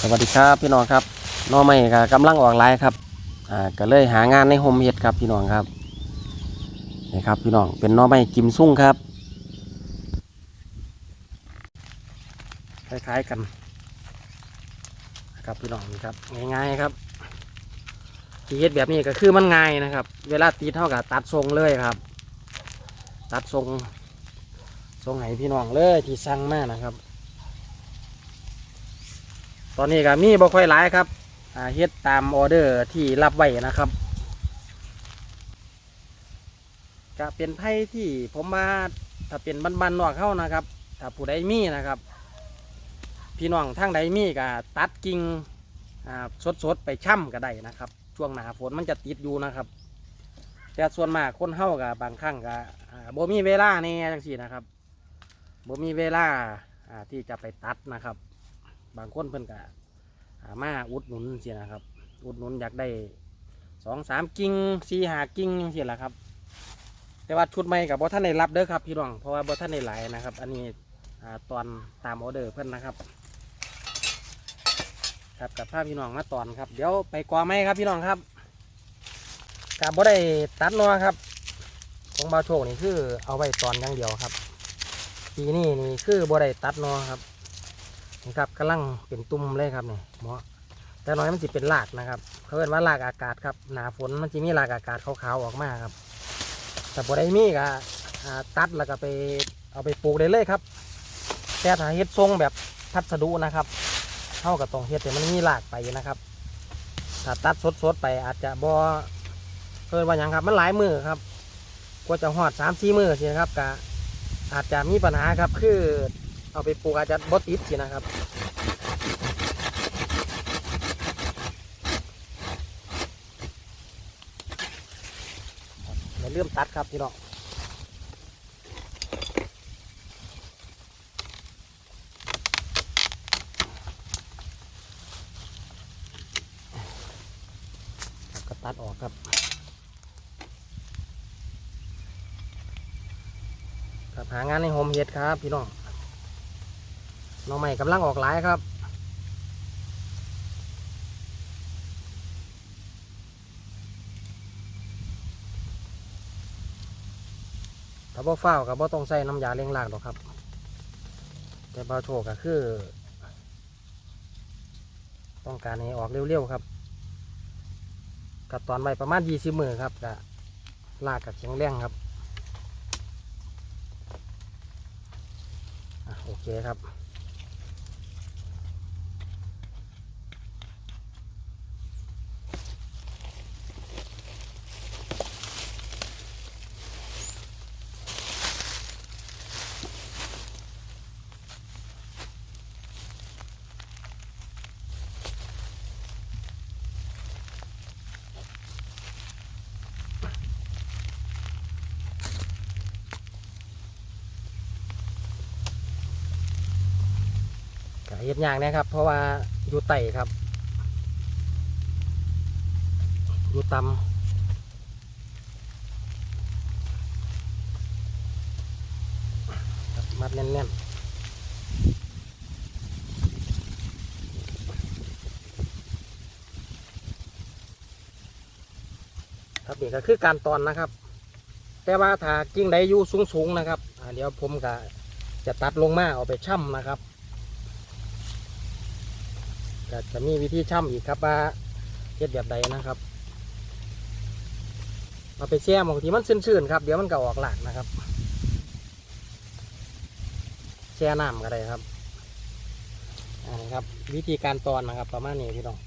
สวัสดีครับพี่น้องครับน้อใหม่ก็กำลังออกไลน์ครับอ่าก็เลยหางานในโฮมเฮ็ดครับพี่น้องครับนี่ครับพี่น้องเป็นน้อใหม่กิมซุ่งครับคล้ายๆกันครับพี่น้องครับง่ายๆครับทีเฮ็ดแบบนี้ก็คือมันง่ายนะครับ เวลาตีเท่ากับตัดทรงเลยครับ ตัดทรงทรงไหนพี่น้องเลยที่สั่งมากนะครับ อนนี้ก็มีบ่ค่อยหลายครับเฮ็ดตามออเดอร์ที่รับไว้นะครับก็เป็นไพ่ที่ผมมาถ้าเป็นบ้านๆนอกเข้านะครับ ถ้าผู้ใดมีนะครับ พี่น้องทางใดมีก็ตัดกิ่งอ่าสดๆไปช่ำก็ได้นะครับ ช่วงหนาฝนมันจะติดอยู่นะครับแต่ส่วนมากคนเฮากับบางครั้งก็บ่มีเวลาแน่จังซี่นะครับบ่มีเวลาอ่าที่จะไปตัดนะครับ บางคนเพิ่นก็หา มาอุดหนุนเสินะครับ อุดหนุนอยากได้สองสามกิ่งสี่หากิ่งเสิละครับ แต่ว่าชุดใหม่กับบ่ท่านได้รับเด้อครับพี่น้องเพราะว่าบ่ท่านได้หลายนะครับ อันนี้ตอนตามออเดอร์เพิ่อนนะครับ ครับกับภาพพี่น้องมาตอนครับ เดี๋ยวไปกวาไม้ครับพี่น้องครับกับบ่ได้ตัดนัวครับ ของบาโชคนี่คือเอาไว้ตอนอย่างเดียวครับปีนี้นี่คือบ่ได้ตัดนัวครับ นี่ครับกำลังเป็นตุ่มเลยครับนี่หมอแต่น้อยมันจะเป็นรากนะครับเขาเรียกว่าลากอากาศครับหนาฝนมันจะมีรากอากาศขาวๆออกมาครับ แต่บ่ได้มีก็ตัดแล้วก็ไปเอาไปปลูกได้เลยครับ แต่ถ้าเฮ็ดทรงแบบพัสดุนะครับเท่ากับตรงเฮ็ดแต่มันมีรากไปนะครับถ้าตัดสดๆไปอาจจะบ่เพิ่นว่าหยังครับมันหลายมือครับกว่าจะหอดสามสี่มือสินะครับก็อาจจะมีปัญหาครับคือ เอาไปปลูกอาจจะบดติดสินะครับเดี๋ยวเริ่มตัดครับพี่น้องก็ตัดออกครับครับหางานในโฮมเฮดครับพี่น้อง น้องใหม่กำลังออกหลายครับถ้าบ่ฟ้าวกับบ่ต้องใส่น้ำยาเลี้ยงรากหรอกครับ แต่บาโชก็คือ ต้องการให้ออกเร็วๆครับกับตอนไว้ประมาณ20มือครับกับรากกับแข็งแรงครับโอเคครับ เฮ็ดยากนะครับ เพราะว่าอยู่ไต่ครับอยู่ต่ำมัดแน่นๆครับนี่ก็คือการตอนนะครับ แต่ว่าถ้ากิ่งใดอยู่สูงๆนะครับเดี๋ยวผมก็จะตัดลงมาเอาไปช่ำนะครับ ก็จะมีวิธีช่ำอีกครับว่าเฮ็ดแบบใดนะครับ มาไปแช่หมองที่มันชื้นๆครับเดี๋ยวมันก็ออกหลากนะครับแช่น้ำก็ได้ครับอ่านะครับ วิธีการตอนนะครับ ประมาณนี้พี่น้อง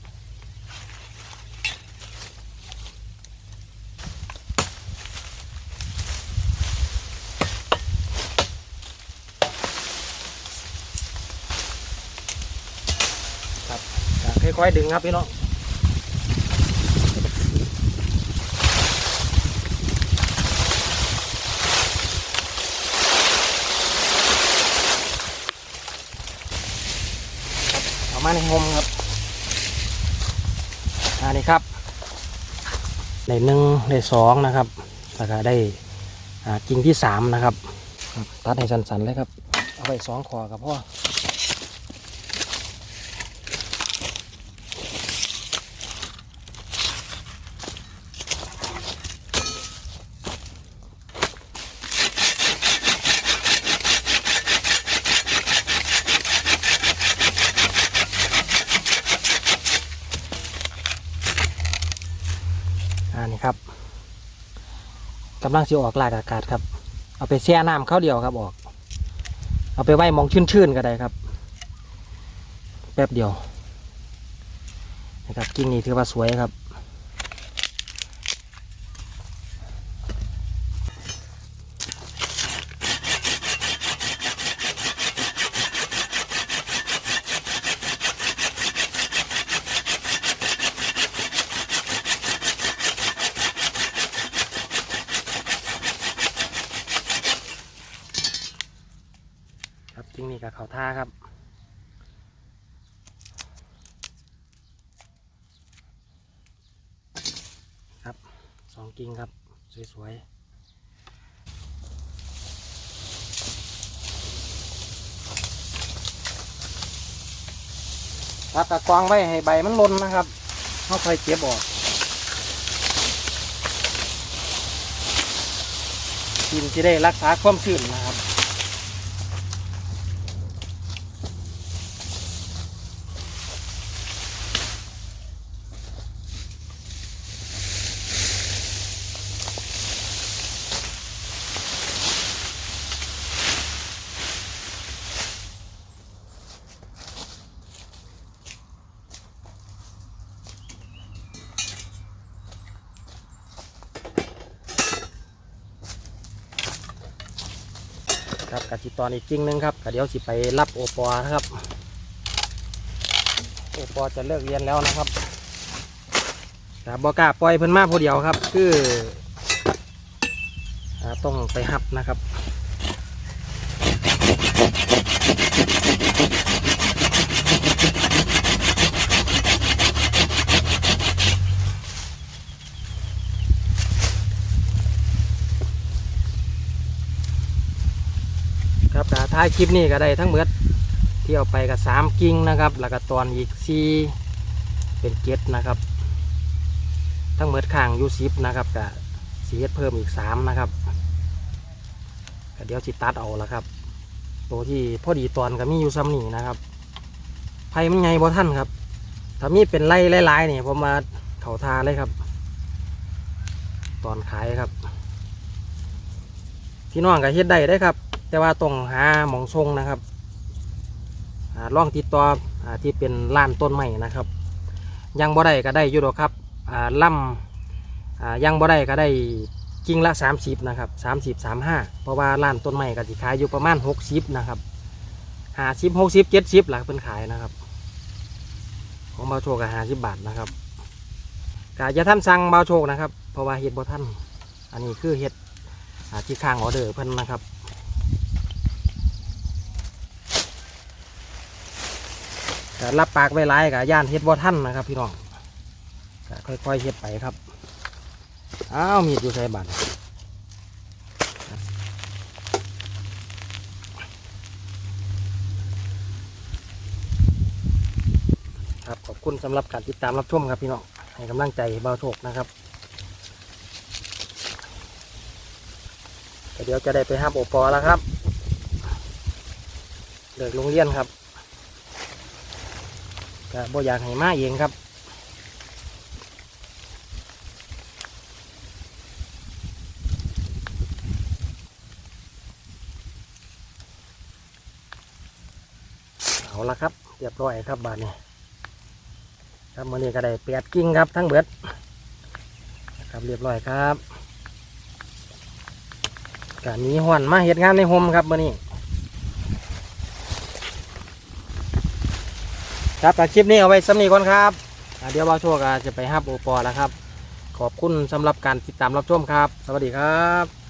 ครับก็ค่ อยๆดึงครับพี่น้องเอามาในโฮมครับอันนี้ครับได้หนึ่งได้สองนะครับแล้วก็ได้อ่ากิ่งที่สามนะครับครับ ตัดให้สันๆเลยครับ เอาไปสองคอกับพ่อ ครับ กำลังสิออกลากอากาศครับ เอาไปแช่น้ำเข้าวเดียวครับออก เอาไปไว้มองชื้นๆก็ได้ครับ แป๊บเดียวนะครับกิ่งนี้ถือว่าสวยครับ งนี้กับเขาท่าครับครับสองกิ่งครับ สวยๆครับกะกวางไว้ให้ใบมันล่นนะครับเขาค่อยเก็บออกกินจะได้รักษาความชื้นนะครับ กับจิตอนอีกจริงหนึงครับกะเดี๋ยวสิไปรับโอปอนะครับโอปอจะเลิกเรียนแล้วนะครับแต่บอกาปล่อยเพิ่นมาผู้เดียวครับ คือต้องไปหับนะครับ ครับแต่ท้ายคลิปนี้ก็ได้ทั้งหมดที่เอาไปกับสามกิ่งนะครับ แล้วก็ตอนอีกสี่เป็นเจ็ดนะครับ ทั้งหมดข้างยูซิปนะครับกับสีเฮ็ดเพิ่มอีกสามนะครับก็เดี๋ยวจิตัดเอาละครับ ตัวที่พอดีตอนก็มีอยู่ซ้ำนี่นะครับไผ่มันไงบ่ท่านครับถ้ามีเป็นไล่ไล่ๆนี่ผมมาเข่าทาเลยครับ ตอนขายครับ พี่น้องก็เฮ็ดได้ได้ครับ แต่ว่าต้องหาหมองทรงนะครับอ่าลองติดต่ออาที่เป็นร้านต้นไม้นะครับ ยังบ่ได้ก็ได้อยู่ดอกครับอ่าล่ำอ่ายังบ่ได้ก็ได้กิ่งละ 30นะครับ30 35 เพราะว่าร้านต้นไม้ก็สิขายอยู่ประมาณ 60นะครับ50 60 70หลักเพิ่นขายนะครับ ของเบาโชคก็50บาทนะครับกะอย่าท่านสั่งเบาโชคนะครับ เพราะว่าเฮ็ดบ่ท่านอันนี้คือเฮ็ดอ่าที่ข้างออเดอร์เพิ่นนะครับ ก็รับปากไว้หลายกับย่านเฮ็ดบ่ท่านนะครับ พี่น้องก็ค่อยๆเฮ็ดไปครับอ้าวมีดอยู่ใส่บัตรครับขอบคุณสำหรับการติดตามรับชมครับพี่น้องให้กำลังใจเบาโชคนะครับเดี๋ยวจะได้ไปห้าโอปอแล้วครับเลิกโรงเรียนครับ ก็บ่อยากให้มาเองครับเอาละครับเรียบร้อยครับบาทนี้ครับมือนี้ก็ได้แปดกิ่งครับทั้งเบิดครับเรียบร้อยครับกามีหวนมาเห็ดงานในโฮมครับมือนี้ ครับแต่คลิปนี้เอาไว้สำนีก่อนครับ เดี๋ยวบ่าโชคอ่วจะไปฮับโอปอแล้วครับ ขอบคุณสำหรับการติดตามรับชมครับ สวัสดีครับ